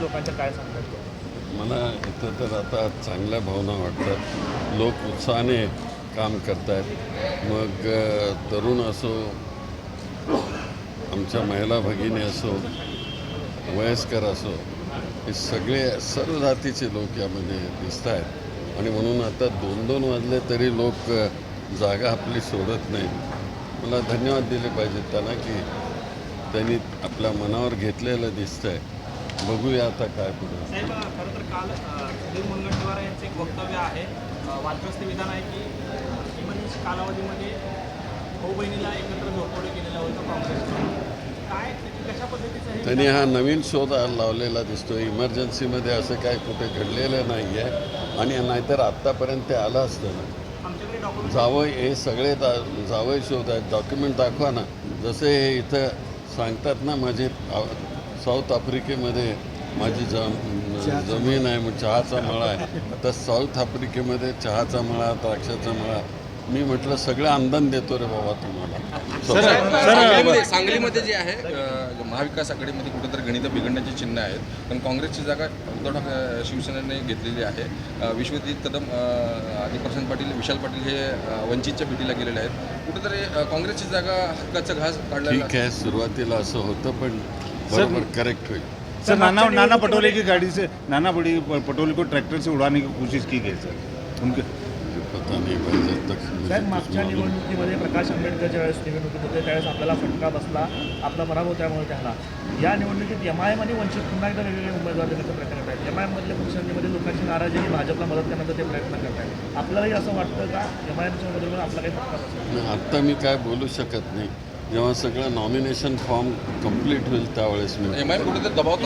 लोकांच्या काय सांगतात? मला इथं तर आता चांगल्या भावना वाटतात. लोक उत्साहाने काम करतात मग तरुण असो आमच्या महिला भगिनी असो वयस्कर असो हे सगळे सर्व जातीचे लोक यामध्ये दिसत आहेत आणि म्हणून आता दोन दोन वाजले तरी लोक जागा आपली सोडत नाहीत. मला धन्यवाद दिले पाहिजेत त्यांना की त्यांनी आपल्या मनावर घेतलेलं दिसतं आहे बघूया आता काय पुढे. साहेब खरं तर काल सुधीर मुनगंटीवार यांचे एक वक्तव्य आहे. वादग्रस्त विधान आहे की इमर्जन्सी कालावधीमध्ये भाऊ बहिणीला एकत्र झोपवडे केलेलं होतं काँग्रेसचं. काय कशा पद्धतीचं त्यांनी हा नवीन शोध लावलेला दिसतो इमर्जन्सीमध्ये असं काय कुठे घडलेलं नाही आहे आणि नाहीतर आत्तापर्यंत ते आलं असतं ना. जावं हे सगळे दा जावई शोध आहेत. डॉक्युमेंट दाखवा ना. जसे हे इथं सांगतात ना माझे साऊथ आफ्रिकेमध्ये माझी जम जमीन आहे मग चहाचा मळा आहे. आता साऊथ आफ्रिकेमध्ये चहाचा मळा द्राक्षाचा मळा मी म्हटलं सगळं अंधन देतो रे बाबा तुम्हाला. सांगलीमध्ये जे आहे महाविकास आघाडीमध्ये कुठेतरी गणित बिघडण्याची चिन्ह आहेत. पण काँग्रेसची जागा उद्धव ठाकरे शिवसेनेने घेतलेली आहे. विश्वजित कदम आणि प्रशांत पाटील विशाल पाटील हे वंचितच्या भेटीला गेलेले आहेत. कुठेतरी काँग्रेसची जागा हक्काचा घास काढला ठीक आहे सुरुवातीला असं होतं पण बरोबर करेक्ट होईल. सर नाना नाना पटोले की गाड़ी से नाना बड़ी पटोले को ट्रैक्टर से उड़ाने की कोशिश की गई सर. उनके पता नहीं भाई जब तक साहेब मागच्या। निवडणुकीमध्ये प्रकाश आंबेडकर ज्यावेळेस निवडणुकीत होते त्यावेळेस आपल्याला फटका बसला आपला पराभव त्यामुळे त्याला या निवडणुकीत एम आय एम आणि वंचित पुन्हा एकदा वेगवेगळे उमेदवार देण्याचा प्रयत्न करत आहेत एम आय एममधल्या पक्षांमध्ये लोकांची नाराजी आणि भाजपला मदत करण्याचा ते प्रयत्न करत आहेत आपल्यालाही असं वाटतं का? एम आय एमच्या मधून आपला काही फटका बसेल? आत्ता मी काय बोलू शकत नाही. जेव्हा सगळं नॉमिनेशन फॉर्म कंप्लीट होईल त्यावेळेस मी एम आय कुठेतरी दबाव